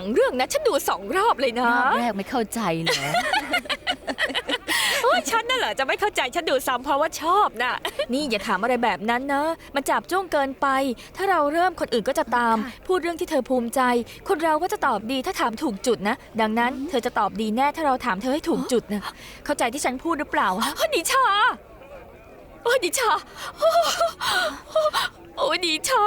นังเรื่องนะฉันดูสองรอบเลยนะรอบแรกไม่เข้าใจเหรอ โอ้ยฉันน่ะเหรอจะไม่เข้าใจฉันดูซ้ำเพราะว่าชอบน่ะ นี่อย่าถามอะไรแบบนั้นนะ มันจับจ้วงเกินไป ถ้าเราเริ่มคนอื่นก็จะตามค่ะพูดเรื่องที่เธอภูมิใจ คนเราก็จะตอบดีถ้าถามถูกจุดนะ ดังนั้นเธอจะตอบดีแน่ถ้าเราถามเธอให้ถูกจุดนะเข้าใจที่ฉันพูดหรือเปล่าฮะนิชา โอ้ยนิชาโอ้ยนิชา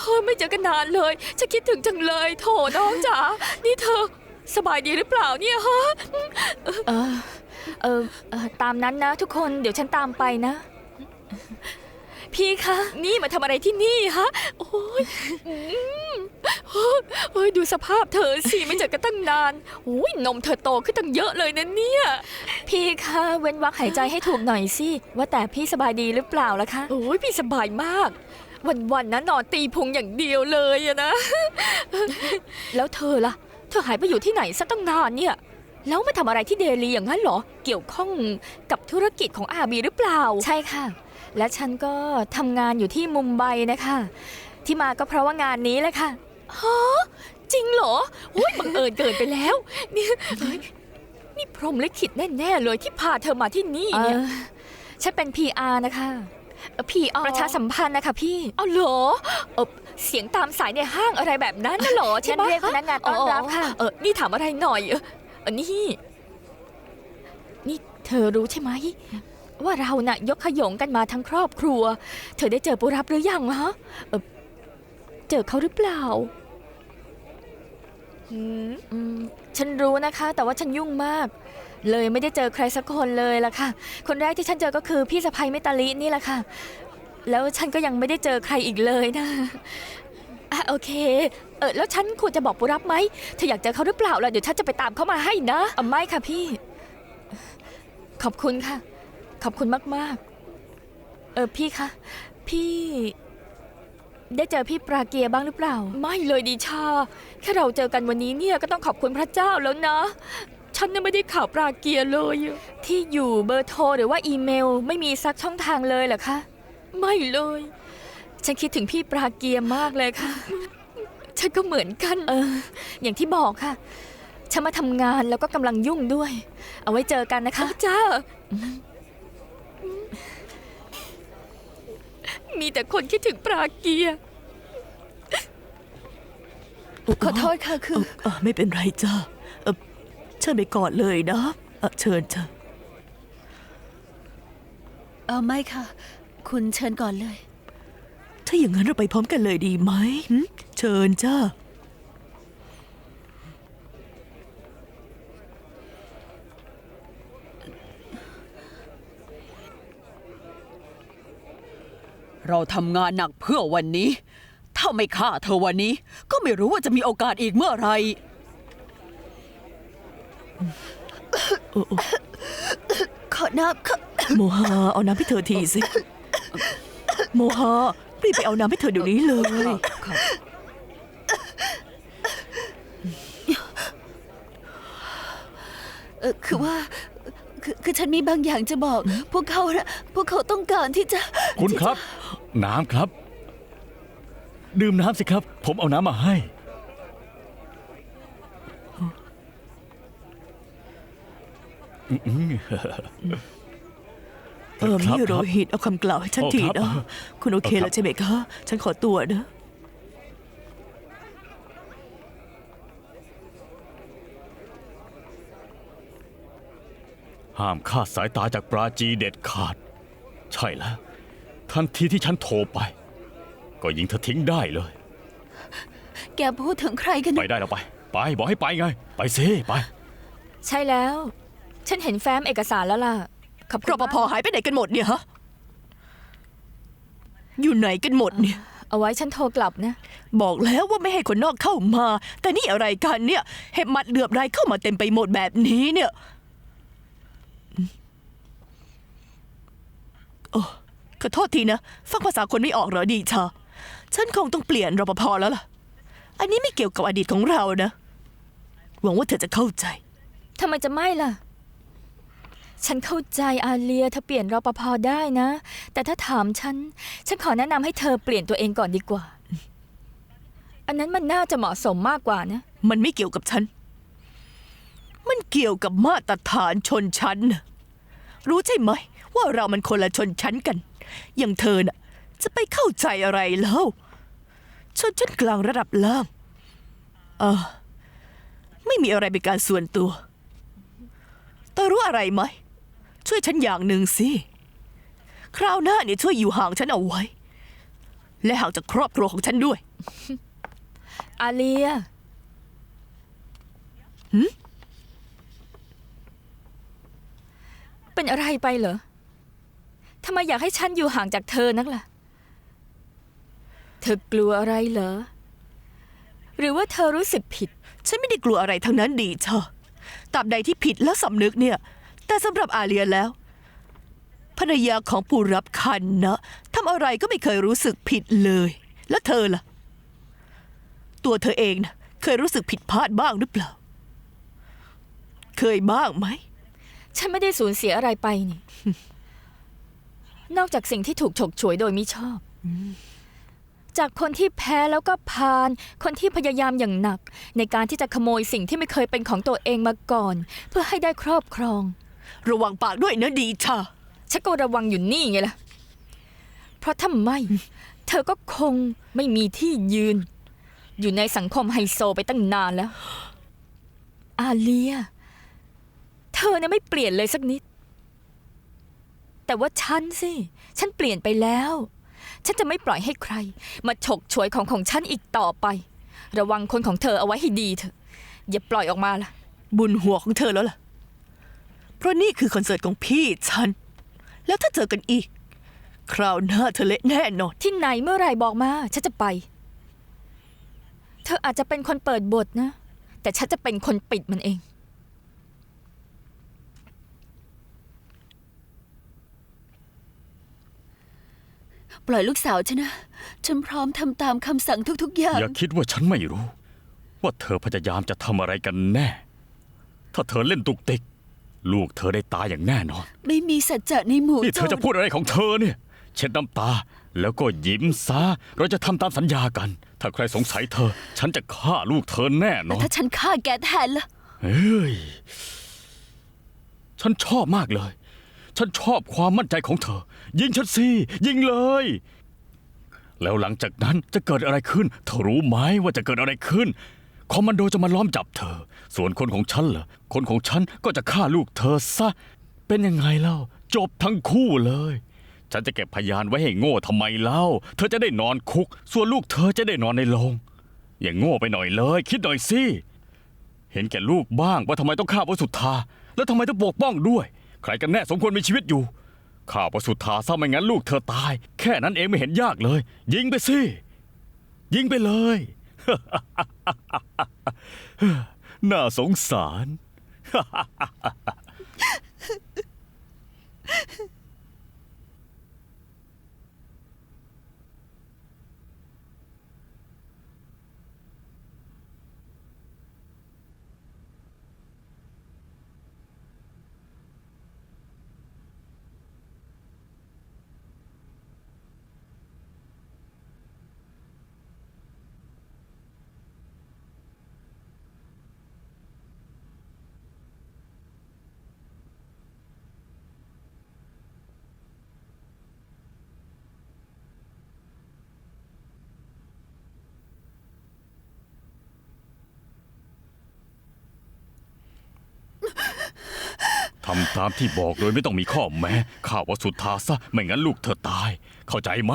โอ้ยไม่เจอกันนานเลยฉันคิดถึงจังเลย โถน้องจ๋านี่เธอ สบายดีหรือเปล่าเนี่ยฮะเออเออเออตามนั้นนะทุกคนเดี๋ยวฉันตามไปนะ พี่คะ นี่มาทำอะไรที่นี่ฮะ โอ้ย อืมโอ้ยดูสภาพเธอสิไม่เจอกันตั้งนานโอ้ยนมเธอโตขึ้นตั้งเยอะเลยนะเนี่ย พี่คะเว้นวักหายใจให้ถูกหน่อยสิ ว่าแต่พี่สบายดีหรือเปล่าล่ะคะ โอ้ยพี่สบายมาก วันๆนะนอนตีพุงอย่างเดียวเลยอะนะ แล้วเธอล่ะ เธอหายไปอยู่ที่ไหนซะตั้งนานเนี่ย แล้วมาทำอะไรที่เดลีอย่างนั้นเหรอ เกี่ยวข้องกับธุรกิจของอาบีหรือเปล่า ใช่ค่ะ และฉันก็ทำงานอยู่ที่มุมไบนะคะ ที่มาก็เพราะว่างานนี้แหละค่ะ ฮะจริงเหรอโอ้ยบังเอิญเกินไปแล้วนี่เฮ้ยนี่พรหมลิขิตแน่ๆเลยที่พาเธอมาที่นี่เนี่ยฉันเป็น PR นะคะ PR ประชาสัมพันธ์นะคะพี่ เอาเหรอเออเสียงตามสายในห้างอะไรแบบนั้นน่ะเหรอใช่ไหมฉันเรียกพนักงานต้อนรับค่ะ เออนี่ถามอะไรหน่อยเออเออนี่ นี่เธอรู้ใช่ไหม ว่าเราน่ะยกขยงกันมาทั้งครอบครัว เธอได้เจอปุรับหรือยังฮะเออเจอเขาหรือเปล่า อืมอืมฉันรู้นะคะ แต่ว่าฉันยุ่งมาก เลยไม่ได้เจอใครสักคนเลยล่ะค่ะ คนแรกที่ฉันเจอก็คือพี่สะพ้ยเมตาลินี่แหละค่ะ แล้วฉันก็ยังไม่ได้เจอใครอีกเลยนะอะโอเค เออแล้วฉันควรจะบอกปุรับไหมเธออยากเจอเขาหรือเปล่าล่ะเดี๋ยวฉันจะไปตามเขามาให้นะอะไม่ค่ะพี่ ขอบคุณค่ะ ขอบคุณมากๆ เออพี่คะพี่ ได้เจอพี่ปราเกียบ้างหรือเปล่า ไม่เลยดิชา แค่เราเจอกันวันนี้เนี่ยก็ต้องขอบคุณพระเจ้าแล้วนะ ฉันน่ะไม่ได้ข่าวปราเกียเลยอะที่อยู่เบอร์โทรหรือว่าอีเมล ไม่มีสักช่องทางเลยเหรอคะ ไม่เลย ฉันคิดถึงพี่ปราเกียมากเลยค่ะ ฉันก็เหมือนกัน เออ อย่างที่บอกค่ะ ฉันมาทำงานแล้วก็กำลังยุ่งด้วย เอาไว้เจอกันนะคะ จ้า มีแต่คนคิดถึงปราเกีย ขอโทษค่ะคือเอ่อเอ่อไม่เป็นไรจ้าเอ่อเชิญไปก่อนเลยนะเอ่อเชิญเชิญเอาไม่ค่ะ คุณเชิญก่อนเลย ถ้าอย่างนั้นเราไปพร้อมกันเลยดีไหมหึเชิญจ้า เราทำงานหนักเพื่อวันนี้ ถ้าไม่ฆ่าเธอวันนี้ ก็ไม่รู้ว่าจะมีโอกาสอีกเมื่อไหรโอ้โอ้ขอน้ำค่ะโมฮาเอาน้ำให้เธอทีสิ โมฮารีบไปเอาน้ำให้เธอเดี๋ยวนี้เลยค่ะเออคือว่าคือคือฉันมีบางอย่างจะบอก พวกเขานะพวกเขาต้องการที่จะคุณครับ น้ำครับ ดื่มน้ำสิครับ ผมเอาน้ำมาให้ เออครับพี่โรหิตเอาคำกล่าวให้ฉันโอ้ทีครับนะ คุณโอเคเอาครับแล้วใช่ไหมคะ ฉันขอตัวนะ ห้ามคลาดสายตาจากปราจีเด็ดขาด ใช่แล้ว ทันทีที่ฉันโทรไป ก็ยิงเธอทิ้งได้เลย แกพูดถึงใครกันไปได้แล้วไป ไปบอกให้ไปไง ไปสิไป ใช่แล้ว ฉันเห็นแฟ้มเอกสารแล้วล่ะ ขอบคุรณปภมากหายไปไหนกันหมดเนี่ยฮะ อยู่ไหนกันหมดเนี่ย เอาไว้ฉันโทรกลับนะ บอกแล้วว่าไม่ให้คนนอกเข้ามา แต่นี่อะไรกันเนี่ยเห็บหมัดเหลือบไรเข้ามาเต็มไปหมดแบบนี้เนี่ยโอ้ ขอโทษทีนะ ฟังภาษาคนไม่ออกเหรอดีชาฉันคงต้องเปลี่ยนรปภแล้วล่ะ อันนี้ไม่เกี่ยวกับอดีตของเรานะ หวังว่าเธอจะเข้าใจ ทำไมจะไม่ล่ะ ฉันเข้าใจอาเลียเธอเปลี่ยนรปภได้นะ แต่ถ้าถามฉัน ฉันขอแนะนำให้เธอเปลี่ยนตัวเองก่อนดีกว่าออันนั้นมันน่าจะเหมาะสมมากกว่านะ มันไม่เกี่ยวกับฉัน มันเกี่ยวกับมาตรฐานชนชั้นน่ะรู้ใช่ไหม ว่าเรามันคนละชนชั้นกัน อย่างเธอน่ะจะไปเข้าใจอะไรแล้วชนชั้นกลางระดับล่างเออไม่มีอะไรเป็นการส่วนตัวแต่รู้อะไรไหม ช่วยฉันอย่างหนึ่งสิ คราวหน้าเนี่ยช่วยอยู่ห่างฉันเอาไว้ และห่างจากครอบครัวของฉันด้วย อาเลียเป็นอะไรไปเหรอ ทำไมอยากให้ฉันอยู่ห่างจากเธอนักล่ะ เธอกลัวอะไรเหรอ หรือว่าเธอรู้สึกผิด ฉันไม่ได้กลัวอะไรทั้งนั้นดีเชอะตราบใดที่ผิดและสำนึกเนี่ย แต่สำหรับอาเลียแล้ว ภรรยาของผู้รับคันนะทำอะไรก็ไม่เคยรู้สึกผิดเลย แล้วเธอล่ะ ตัวเธอเองนะเคยรู้สึกผิดพลาดบ้างหรือเปล่า เคยบ้างไหม ฉันไม่ได้สูญเสียอะไรไปนี่ นอกจากสิ่งที่ถูกฉกฉวยโดยมิชอบ จากคนที่แพ้แล้วก็พาน คนที่พยายามอย่างหนัก ในการที่จะขโมยสิ่งที่ไม่เคยเป็นของตัวเองมาก่อน เพื่อให้ได้ครอบครอง ระวังปากด้วยนะดีชาฉันก็ระวังอยู่นี่ไงล่ะ เพราะถ้าไม่ เธอก็คงไม่มีที่ยืน อยู่ในสังคมไฮโซไปตั้งนานแล้ว อาเลีย เธอเนี่ยไม่เปลี่ยนเลยสักนิด แต่ว่าฉันสิ ฉันเปลี่ยนไปแล้ว ฉันจะไม่ปล่อยให้ใคร มาฉกฉวยของของฉันอีกต่อไป ระวังคนของเธอเอาไว้ให้ดีเถอะ อย่าปล่อยออกมาล่ะ บุญหัวของเธอแล้วล่ะ เพราะนี่คือคอนเสิร์ตของพี่ฉัน แล้วถ้าเจอกันอีก คราวหน้าเธอเละแน่นอน ที่ไหนเมื่อไหรบอกมา ฉันจะไป เธออาจจะเป็นคนเปิดบทนะ แต่ฉันจะเป็นคนปิดมันเอง ปล่อยลูกสาวฉันนะ ฉันพร้อมทำตามคำสั่งทุก ๆ อย่าง อย่าคิดว่าฉันไม่รู้ ว่าเธอพยายามจะทำอะไรกันแน่ ถ้าเธอเล่นตุกติก ลูกเธอได้ตายอย่างแน่นอน ไม่มีสัจจะในหมู่นี่เธอโจจะรพูดอะไรของเธอเนี่ย เช็ดน้ำตา แล้วก็ยิ้มซะ เราจะทำตามสัญญากัน ถ้าใครสงสัยเธอ ฉันจะฆ่าลูกเธอแน่นอนถ้าฉันฆ่าแกแทนล่ะ เฮ้ย ฉันชอบมากเลย ฉันชอบความมั่นใจของเธอ ยิงฉันสิยิงเลย แล้วหลังจากนั้นจะเกิดอะไรขึ้น เธอรู้ไหมว่าจะเกิดอะไรขึ้น คอมมานโดจะมาล้อมจับเธอ ส่วนคนของฉันเหรอคนของฉันก็จะฆ่าลูกเธอซะ เป็นยังไงเล่า จบทั้งคู่เลย ฉันจะเก็บพยานไว้ให้โง่ทำไมเล่า เธอจะได้นอนคุก ส่วนลูกเธอจะได้นอนในโรงอย่างโง่ไปหน่อยเลย คิดหน่อยสิเห็นแก่ลูกบ้างว่าทำไมต้องฆ่าวสุธาแล้วทำไมต้องปกป้องด้วย ใครกันแน่สมควรมีชีวิตอยู่ ข่าวสุทธาซะไม่งั้นลูกเธอตาย แค่นั้นเองไม่เห็นยากเลย ยิงไปสิ ยิงไปเลย น่าสงสารำตามที่บอกโดยไม่ต้องมีข้อแม้ข่าววสุธาซะ ไม่งั้นลูกเธอตาย เข้าใจไหม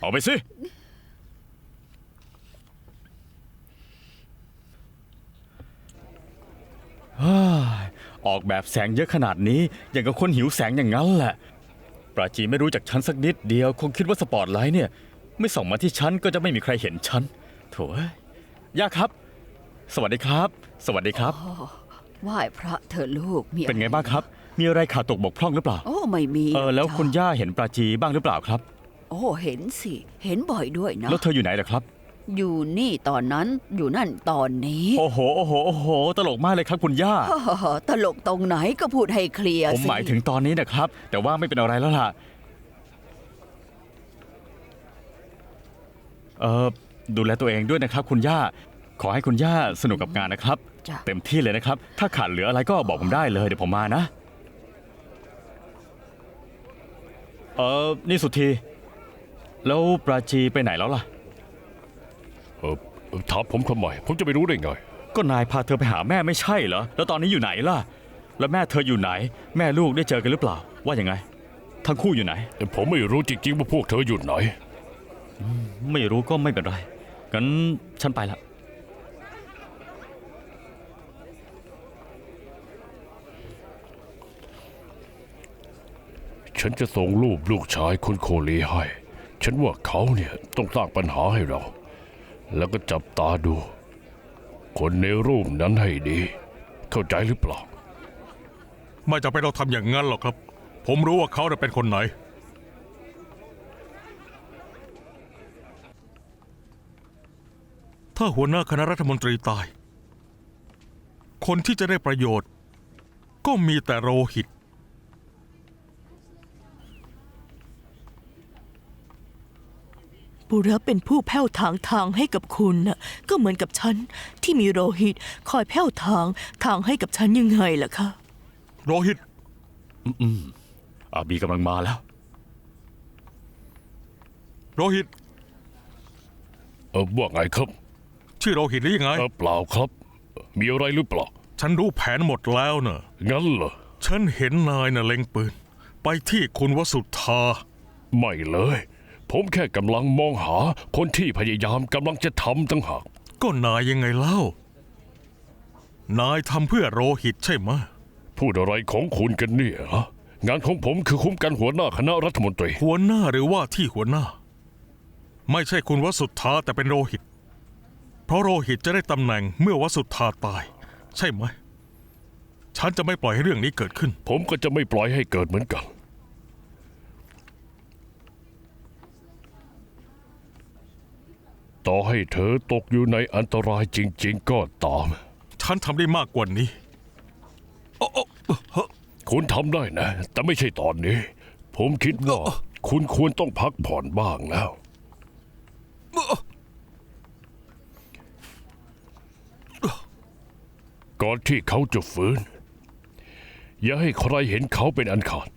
เอาไปสิ ออกแบบแสงเยอะขนาดนี้ อย่างกับคนหิวแสงอย่างนั้นแหละ ปราจีไม่รู้จักฉันสักนิดเดียว คงคิดว่าสปอตไลท์เนี่ย ไม่ส่องมาที่ฉันก็จะไม่มีใครเห็นฉันโถ่เอ้ยย่าครับ สวัสดีครับ สวัสดีครับ ไหว้พระเธอะลูกมีเป็นไงบ้างครับ มีอะไรขาดตกบกพร่องหรือเปล่า โอ้ไม่มีเออแล้วจ้ะคุณย่าเห็นปราจีบ้างหรือเปล่าครับ โอ้เห็นสิ เห็นบ่อยด้วยนะ แล้วเธออยู่ไหนล่ะครับ อยู่นี่ตอนนั้นอยู่นั่นตอนนี้โอ้โหโอ้โหโอ้โห ตลกมากเลยครับคุณย่า ฮ่าฮ่าฮ่าตลกตรงไหนก็พูดให้เคลียร์ผมสิหมายถึงตอนนี้นะครับ แต่ว่าไม่เป็นอะไรแล้วล่ะ เออดูแลตัวเองด้วยนะครับ คุณย่า ขอให้คุณย่าสนุกกับงานนะครับ จ้ะ เต็มที่เลยนะครับ ถ้าขาดเหลืออะไรก็บอกผมได้เลย เดี๋ยวผมมานะ เออนี่สุธี แล้วปราจีไปไหนแล้วล่ะเออถามผมทำไมผมจะไปรู้ได้ไง ก็นายพาเธอไปหาแม่ไม่ใช่เหรอ แล้วตอนนี้อยู่ไหนล่ะ แล้วแม่เธออยู่ไหน แม่ลูกได้เจอกันหรือเปล่า ว่ายังไง ทั้งคู่อยู่ไหนผมไม่รู้จริงๆว่าพวกเธออยู่ไหน ไม่รู้ก็ไม่เป็นไร งั้นฉันไปละ ฉันจะส่งรูปลูกชายคุณโคลีให้ ฉันว่าเขาเนี่ยต้องสร้างปัญหาให้เรา แล้วก็จับตาดู คนในรูปนั้นให้ดี เข้าใจหรือเปล่า ไม่จำเป็นเราทำอย่างนั้นหรอกครับ ผมรู้ว่าเขาน่ะเป็นคนไหน ถ้าหัวหน้าคณะรัฐมนตรีตาย คนที่จะได้ประโยชน์ ก็มีแต่โรหิต บุระเป็นผู้แผ้วถางทางให้กับคุณน่ะก็เหมือนกับฉันที่มีโรหิตคอยแผ้วทางทางให้กับฉันยังไงล่ะคะ โรหิตอาบีกำลังมาแล้ว โรหิต เออว่าไงครับชื่อโรหิตหรือยังไง เออเปล่าครับ มีอะไรหรือเปล่า ฉันรู้แผนหมดแล้วเนอะงั้นเหรอ ฉันเห็นนายน่ะเล็งปืน ไปที่คุณวสุธา ไม่เลย ผมแค่กำลังมองหาคนที่พยายามกำลังจะทำตั้งหาก ก็นายยังไงเล่า นายทำเพื่อโรหิตใช่ไหมะพูดอะไรของคุณกันเนี่ยฮะงานของผมคือคุ้มกันหัวหน้าคณะรัฐมนตรี หัวหน้าหรือว่าที่หัวหน้า ไม่ใช่คุณวสุธาแต่เป็นโรหิต เพราะโรหิตจะได้ตำแหน่งเมื่อวสุธาตาย ใช่ไหม ฉันจะไม่ปล่อยให้เรื่องนี้เกิดขึ้น ผมก็จะไม่ปล่อยให้เกิดเหมือนกัน ต่อให้เธอตกอยู่ในอันตรายจริง ๆ ก็ตาม ฉันทำได้มากกว่านี้คุณทำได้นะ แต่ไม่ใช่ตอนนี้ ผมคิดว่าคุณควรต้องพักผ่อนบ้างแล้วก่อนที่เขาจะฟื้น อย่าให้ใครเห็นเขาเป็นอันขาด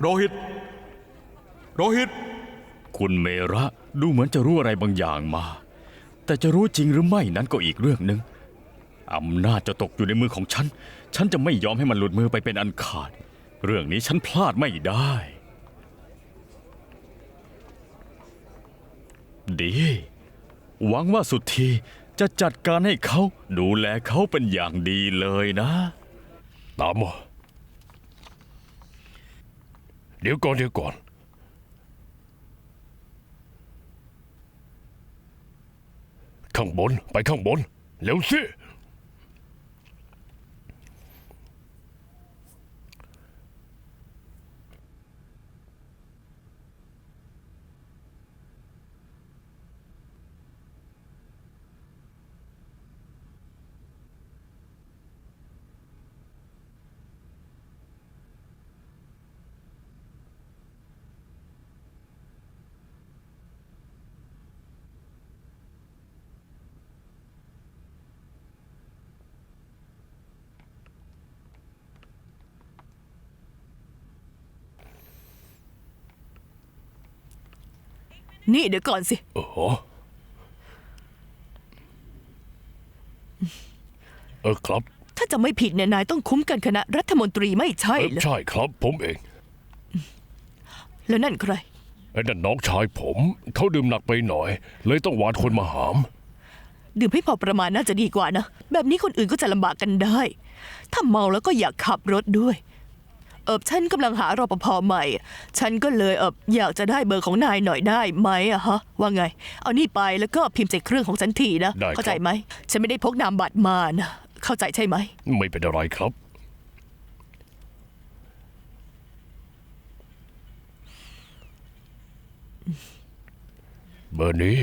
โรหิต โรหิต คุณเมระดูเหมือนจะรู้อะไรบางอย่างมา แต่จะรู้จริงหรือไม่นั้นก็อีกเรื่องหนึ่งอำนาจจะตกอยู่ในมือของฉัน ฉันจะไม่ยอมให้มันหลุดมือไปเป็นอันขาด เรื่องนี้ฉันพลาดไม่ได้ ดี หวังว่าสุดทีจะจัดการให้เขาดูแลเขาเป็นอย่างดีเลยนะ ตามมา เดี๋ยวก่อนเดี๋ยวก่อน ข้างบนไปข้างบน เร็วสิ นี่เดี๋ยวก่อนสิ โอ้โหเออครับถ้าจะไม่ผิดเนี่ยนายต้องคุ้มกันคณะรัฐมนตรีไม่ใช่เออเหรอใช่ครับผมเองแล้วนั่นใคร ไอ้นั่นน้องชายผม เขาดื่มหนักไปหน่อย เลยต้องหวานคนมาหาม ดื่มให้พอประมาณน่าจะดีกว่านะ แบบนี้คนอื่นก็จะลำบากกันได้ ถ้าเมาแล้วก็อยากขับรถด้วย เออฉันกำลังหารปภใหม่ ฉันก็เลยเอออยากจะได้เบอร์ของนายหน่อยได้ไหมอะฮะ ว่าไง เอานี่ไปแล้วก็พิมพ์ใส่เครื่องของฉันทีนะ ได้ครับ เข้าใจไหม ฉันไม่ได้พกนามบัตรมานะ เข้าใจใช่ไหม ไม่เป็นอะไรครับ เบอร์นี้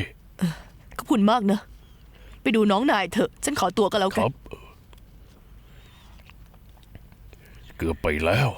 ขอบคุณมากนะ ไปดูน้องนายเถอะ ฉันขอตัวก็แล้วคกัน รับ เกือบไปแล้ว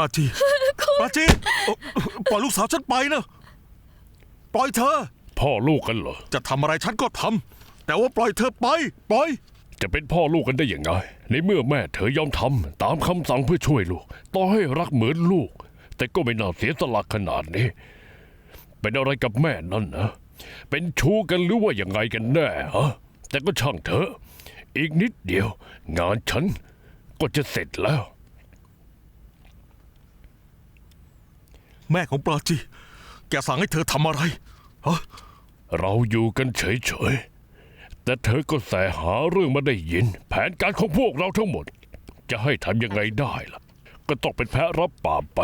ราจี ปราจีเอ่อปล่อยลูกสาวฉันไปนะ ปล่อยเธอ พ่อลูกกันเหรอ จะทำอะไรฉันก็ทำ แต่ว่าปล่อยเธอไป ปล่อย จะเป็นพ่อลูกกันได้ยังไงในเมื่อแม่เธอยอมทำตามคำสั่งเพื่อช่วยลูก ต่อให้รักเหมือนลูก แต่ก็ไม่น่าเสียสละขนาดนี้ เป็นอะไรกับแม่นั่นนะ เป็นชู้กันหรือว่ายังไงกันแน่ฮะ แต่ก็ช่างเถอะ อีกนิดเดียว งานฉันก็จะเสร็จแล้ว แม่ของปราจี แกสั่งให้เธอทำอะไรฮะเราอยู่กันเฉยๆ แต่เธอก็แสหาเรื่องมาได้ยิน แผนการของพวกเราทั้งหมด จะให้ทำยังไงได้ล่ะ ก็ต้องเป็นแพ้รับบาปไป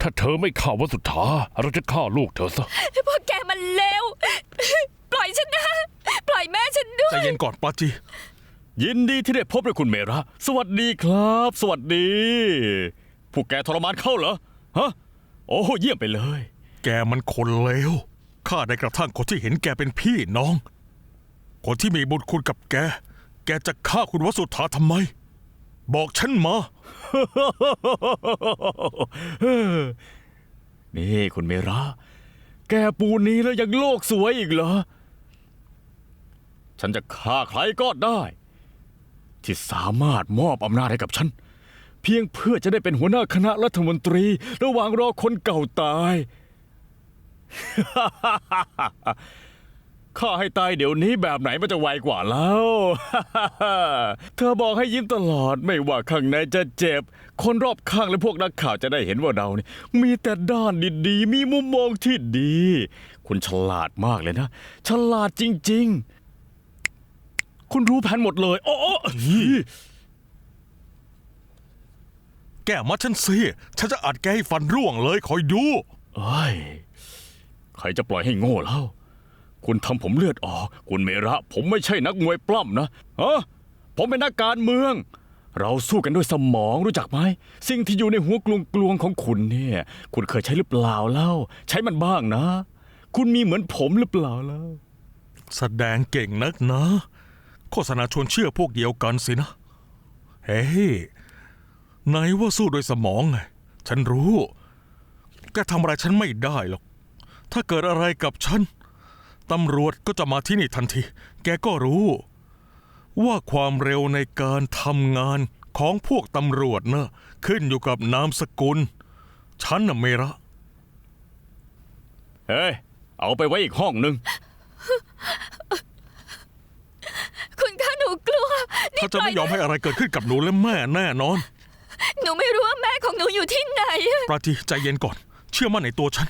ถ้าเธอไม่ฆ่าวัสุธาเราจะฆ่าลูกเธอซะพวกแกมันเลวปล่อยฉันนะ ปล่อยแม่ฉันด้วใจยเย็นก่อนปราจี ยินดีที่ได้พบด้วยคุณเมระ สวัสดีครับ สวัสดี พวกแกทรมานเข้าเหรอ ฮะ โอ้เยี่ยมไปเลย แกมันคนเลวฆ่าได้กระทั่งคนที่เห็นแกเป็นพี่น้อง คนที่มีบุญคุณกับแก แกจะฆ่าคุณวสุธาทำไม บอกฉันมา นี่คุณเมระ แกปูนนี้แล้วยังโลกสวยอีกเหรอ ฉันจะฆ่าใครก็ได้ ที่สามารถมอบอำนาจให้กับฉันเพียงเพื่อจะได้เป็นหัวหน้าคณะรัฐมนตรี ระหว่างรอคนเก่าตาย ข้าให้ตายเดี๋ยวนี้แบบไหนมันจะไวกว่าแล้ว เธอบอกให้ยิ้มตลอดไม่ว่าข้างในจะเจ็บ คนรอบข้างและพวกนักข่าวจะได้เห็นว่าเรานี่มีแต่ด้านดีๆ มีมุมมองที่ดี คุณฉลาดมากเลยนะ ฉลาดจริง ๆ คุณรู้แผนหมดเลย โอ้โอ้ แกมัดฉันสิฉันจะอัดแกให้ฟันร่วงเลยคอยดู เอ้ย ใครจะปล่อยให้โง่แล้ว คุณทำผมเลือดออก คุณเมระ ผมไม่ใช่นักมวยปล้ำนะฮะผมเป็นนักการเมือง เราสู้กันด้วยสมองรู้จักไหม สิ่งที่อยู่ในหัวกลวงกลวงๆของคุณเนี่ย คุณเคยใช้หรือเปล่าเล่า ใช้มันบ้างนะ คุณมีเหมือนผมหรือเปล่าแล้วแสดงเก่งนักนะ โฆษณาชวนเชื่อพวกเดียวกันสินะ เฮ้ย ไหนว่าสู้โดวยสมองไงฉันรู้ แกทำอะไรฉันไม่ได้หรอก ถ้าเกิดอะไรกับฉัน ตำรวจก็จะมาที่นี่ทันที แกก็รู้ ว่าความเร็วในการทำงานของพวกตำรวจนะขึ้นอยู่กับนามสกุล ฉันน่ะเมระ เฮ้ย เอาไปไว้อีกห้องหนึ่ง คุณคะหนูกลัวนี่ถ้าจะปล่ไม่อยยอมให้อะไรเกิดขึ้นกับหนูและแม่แน่นอน หนูไม่รู้ว่าแม่ ของหนูอยู่ที่ไหน ปราทีใจเย็นก่อน เชื่อมั่นในตัวฉัน